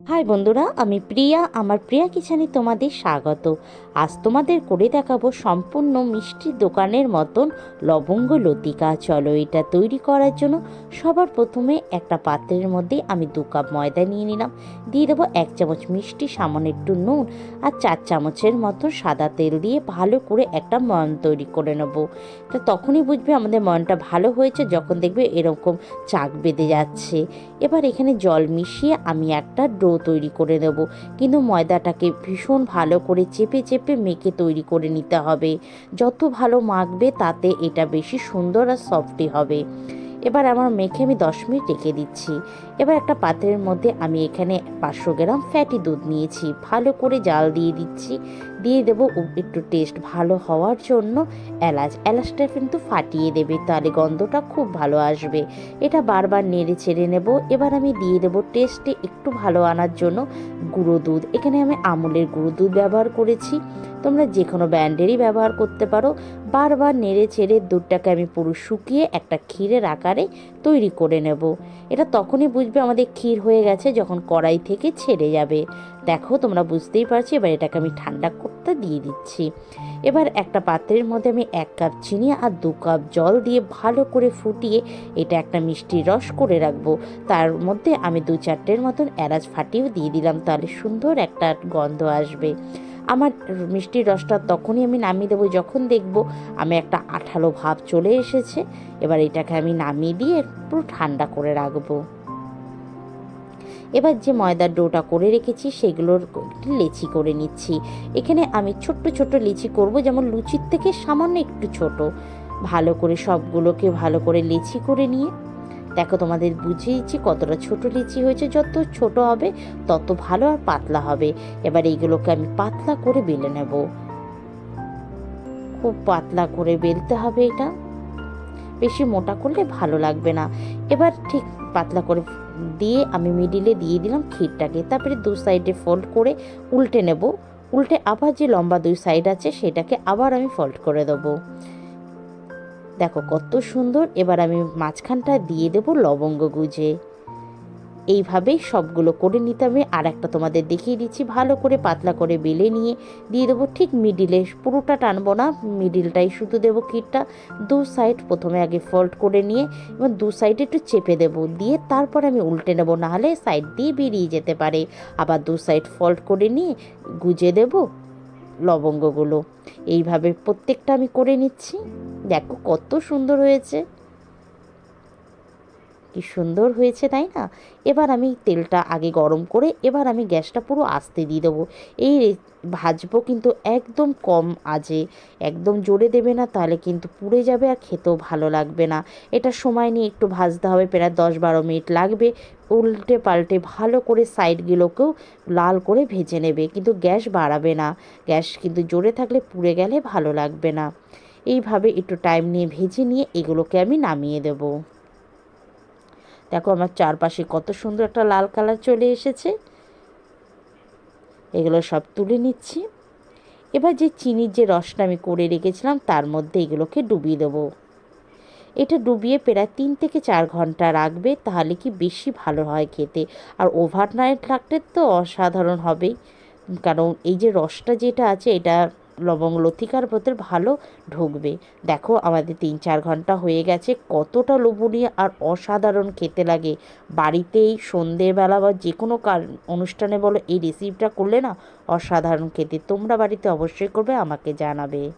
High বন্ধুরা, আমি প্রিয়া, আমার প্রিয়া কিচেনে তোমাদের স্বাগত। আজ তোমাদের করে দেখাবো সম্পূর্ণ মিষ্টির দোকানের মতন লবঙ্গ লতিকা। চলো এটা তৈরি করার জন্য সবার প্রথমে একটা পাত্রের মধ্যে আমি দু কাপ ময়দা নিয়ে নিলাম। দিয়ে দেবো এক চামচ মিষ্টি, সামান্য একটু নুন আর চার চামচের মতন সাদা তেল দিয়ে ভালো করে একটা ময়ন তৈরি করে নেব। তা তখনই বুঝবে আমাদের ময়নটা ভালো হয়েছে যখন দেখবে এরকম চাক বেঁধে যাচ্ছে। এবার এখানে জল মিশিয়ে আমি একটা ডো তৈরি করে নেব। কিন্তু ময়দাটাকে ভীষণ ভালো করে চেপে চেপে মেখে তৈরি করে নিতে হবে। যত ভালো মাখবে তাতে এটা বেশি সুন্দর আর সফটি হবে। এবার আমার মেখে আমি দশ মিনিট রেখে দিচ্ছি। এবার একটা পাত্রের মধ্যে আমি এখানে পাঁচশো গ্রাম ফ্যাটি দুধ নিয়েছি। ভালো করে জাল দিয়ে দিচ্ছি। দিয়ে দেবো একটু টেস্ট ভালো হওয়ার জন্য। এলাচ, এলাচটা কিন্তু ফাটিয়ে দেবে, তাহলে গন্ধটা খুব ভালো আসবে। এটা বারবার নেড়ে ছেড়ে নেব। এবার আমি দিয়ে দেবো টেস্টে একটু ভালো আনার জন্য গুঁড়ো দুধ। এখানে আমি আমুলের গুঁড়ো দুধ ব্যবহার করেছি। তোমরা যে কোনো ব্র্যান্ডেরই ব্যবহার করতে পারো। বারবার নেড়ে ছেড়ে দুধটাকে আমি পুরো শুকিয়ে একটা ক্ষীরের আকারে তৈরি করে নেব। এটা তখনই বুঝবে আমাদের ক্ষীর হয়ে গেছে যখন কড়াই থেকে ছেড়ে যাবে। দেখো, তোমরা বুঝতেই পারছি, এবার এটাকে আমি ঠান্ডা করতে দিয়ে দিচ্ছি। এবার একটা পাত্রের মধ্যে আমি এক কাপ চিনি আর দু কাপ জল দিয়ে ভালো করে ফুটিয়ে এটা একটা মিষ্টি রস করে রাখব। তার মধ্যে আমি দু চারটের মতন এলাচ ফাটিয়েও দিয়ে দিলাম, তাহলে সুন্দর একটা গন্ধ আসবে। আমার মিষ্টির রসটা তখনই আমি নামিয়ে দেবো, যখন দেখব আমি একটা আঠালো ভাব চলে এসেছে। এবার এটাকে আমি নামিয়ে দিয়ে পুরো ঠান্ডা করে রাখব। এবার যে ময়দার ডোটা করে রেখেছি, সেগুলোর লেচি করে নিচ্ছি। এখানে আমি ছোট্ট ছোট্ট লিচি করব, যেমন লুচির থেকে সামান্য একটু ছোট। ভালো করে সবগুলোকে ভালো করে লেচি করে নিয়ে, দেখো তোমাদের বুঝিয়েছি কতটা ছোট লিচি হয়েছে, যত ছোট হবে তত ভালো আর পাতলা হবে। এবার এইগুলোকে আমি পাতলা করে বেলে নেব। খুব পাতলা করে বেলতে হবে এটা। বেশি মোটা করলে ভালো লাগবে না। এবার ঠিক পাতলা করে দিয়ে আমি মিডিলে দিয়ে দিলাম ক্ষীরটাকে। তারপরে দু সাইডে ফোল্ড করে উল্টে নেব। উল্টে আবার যে লম্বা দুই সাইড আছে, সেটাকে আবার আমি ফোল্ড করে দেবো। দেখো কত সুন্দর। এবার আমি মাঝখানটা দিয়ে দেব লবঙ্গ গুজে। এইভাবেই সবগুলো করে নিতে হবে। আর একটা তোমাদের দেখিয়ে দিচ্ছি, ভালো করে পাতলা করে বেলে নিয়ে দিয়ে দেবো ঠিক মিডিলে পুরোটা টানবো না মিডিলটাই শুধু দেবো কিটটা দু সাইড প্রথমে আগে ফোল্ড করে নিয়ে এবং দু সাইডে একটু চেপে দেবো। দিয়ে তারপর আমি উল্টে নেব, নাহলে সাইড দিয়ে বেরিয়ে যেতে পারে। আবার দু সাইড ফোল্ড করে নিয়ে গুজে দেবো লবঙ্গগুলো। এইভাবে প্রত্যেকটা আমি করে নিচ্ছি। দেখো কত সুন্দর হয়েছে। কি সুন্দর হয়েছে, তাই না? এবার আমি তেলটা আগে গরম করে এবার আমি গ্যাসটা পুরো আস্তে দিয়ে দেবো। এই ভাজবো কিন্তু একদম কম আজে, একদম জোরে দেবে না, তাহলে কিন্তু পুড়ে যাবে আর খেতেও ভালো লাগবে না। এটা সময় নিয়ে একটু ভাজতে হবে, প্রায় দশ বারো মিনিট লাগবে। উল্টে পাল্টে ভালো করে সাইডগুলোকেও লাল করে ভেজে নেবে, কিন্তু গ্যাস বাড়াবে না। গ্যাস কিন্তু জোরে থাকলে পুড়ে গেলে ভালো লাগবে না। এইভাবে একটু টাইম নিয়ে ভেজে নিয়ে এগুলোকে আমি নামিয়ে দেব। দেখো আমার চারপাশে কত সুন্দর একটা লাল কালার চলে এসেছে। এগুলো সব তুলে নিচ্ছি। এবার যে চিনির যে রসটা আমি করে রেখেছিলাম, তার মধ্যে এগুলোকে ডুবিয়ে দেবো। এটা ডুবিয়ে প্রায় তিন থেকে চার ঘণ্টা রাখবে, তাহলে কি বেশি ভালো হয় খেতে। আর ওভারনাইট রাখলে তো অসাধারণ হবেই কারণ এই যে রসটা যেটা আছে, এটা লবঙ্গ লতিকার ভেতর ভালো ঢুকবে। দেখো, আমাদের তিন চার ঘণ্টা হয়ে গেছে, কতটা লোভনীয় আর অসাধারণ খেতে লাগে। বাড়িতেই সন্ধেবেলা বা যে কোনো কার, অনুষ্ঠানে বলো, এই রেসিপিটা করলে না অসাধারণ খেতে। তোমরা বাড়িতে অবশ্যই করবে, আমাকে জানাবে।